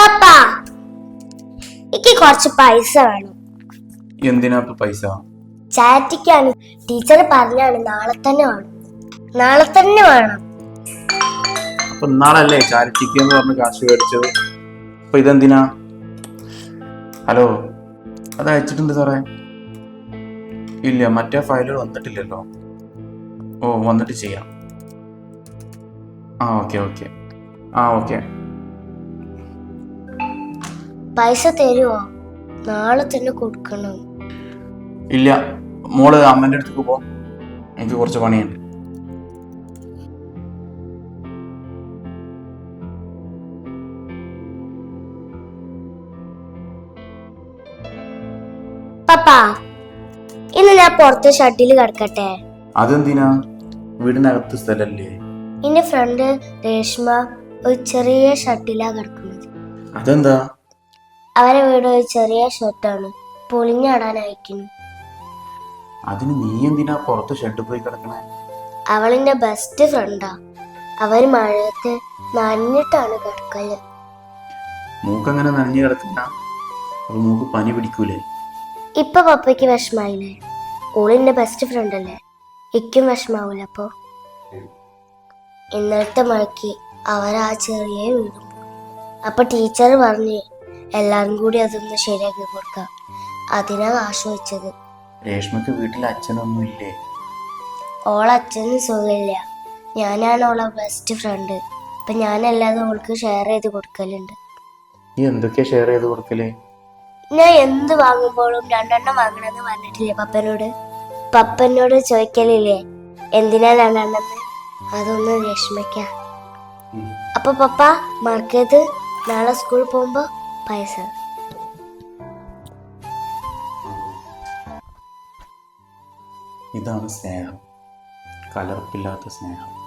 പപ്പ എനിക്ക് കുറച്ച് പൈസ വേണം. എന്തിനാ പൈസ? ചാറ്റിക്കാണ് ടീച്ചർ പറഞ്ഞാണ് നാളെ തന്നെ വേണം. നാളെ തന്നെ വേണം. അപ്പൊ ഇന്നാളല്ലേ ചാരിറ്റിക്ക് എന്ന് പറഞ്ഞ് കാശ് മേടിച്ചത്? അപ്പൊ ഇതെന്തിനാ? ഹലോ അത് അയച്ചിട്ടുണ്ട് സാറേ. ഇല്ല മറ്റേ ഫയലുകൾ വന്നിട്ടില്ലല്ലോ. ഓ വന്നിട്ട് ചെയ്യാം. ആ ഓക്കെ ഓക്കെ. ആ ഓക്കെ. പൈസ തരുമോ നാളെ തന്നെ കൊടുക്കണം. ഇല്ല മോൾ അമ്മന്റെ അടുത്തേക്ക് പോ. എനിക്ക് കുറച്ച് പണിയുണ്ട്. പപ്പാ ഇന്ന് ഞാൻ പുറത്ത് ഷട്ടിൽ കിടക്കട്ടെ? അതെന്തിനാ? വീടിനകത്ത് സ്ഥലല്ലേ? എന്റെ ഫ്രണ്ട് രേഷ്മ ഒരു ചെറിയ ഷട്ടിലാ കിടക്കുന്നത്. അതെന്താ? അവരെ വീട് ഒരു ചെറിയ ഷെഡാണ് പൊളിഞ്ഞാടാൻ അയക്കുന്നു. അതിന് നീ എന്തിനാ പുറത്ത് ഷെഡ് പോയി കിടക്കണേ? അവളിന്റെ ബെസ്റ്റ് ഫ്രണ്ടാ അവർ മഴയത്ത് നനഞ്ഞിട്ടാണ് കിടക്കൽ. മൂക്കങ്ങനെ നനഞ്ഞു കിടക്കുന്ന? അപ്പൊ മൂക്ക് പനി പിടിക്കൂലേ? ഇപ്പൊ പപ്പയ്ക്ക് വിഷമായില്ലേ? ഓളിന്റെ ബെസ്റ്റ് ഫ്രണ്ട് അല്ലേ? ഇക്കും വിഷമാവൂല അപ്പോ? ഇന്നലത്തെ മഴയ്ക്ക് അവരാ ചെറിയ വീടും അപ്പൊ ടീച്ചർ പറഞ്ഞ് എല്ലാരും കൂടി അതൊന്ന് ശരിയാക്കി കൊടുക്കാം. അതിനാ കാശ് വെച്ചത്. രേഷ്മക്ക് വീട്ടിൽ അച്ഛനൊന്നും ഇല്ലേ ഓളച്ഛന് സുഖമില്ല. ഞാനാണ് ഓളെ ബെസ്റ്റ് ഫ്രണ്ട് അപ്പൊ ഞാനല്ലാതെ ഓൾക്ക് ഷെയർ ചെയ്ത് കൊടുക്കലുണ്ട്. നീ എന്തൊക്കെയാ ഷെയർ ചെയ്ത് കൊടുക്കലേ? ഞാൻ എന്ത് വാങ്ങുമ്പോഴും രണ്ടെണ്ണം വാങ്ങണമെന്ന് പറഞ്ഞിട്ടില്ലേ പപ്പനോട്? പപ്പനോട് ചോദിക്കലില്ലേ എന്തിനാ രണ്ടെണ്ണെന്ന്? അതൊന്ന് വിഷമിക്ക അപ്പൊ പപ്പ മറക്കരുത് നാളെ സ്കൂളിൽ പോകുമ്പോ പൈസ. ഇതാണ് സ്നേഹം. കലർപ്പില്ലാത്ത സ്നേഹം.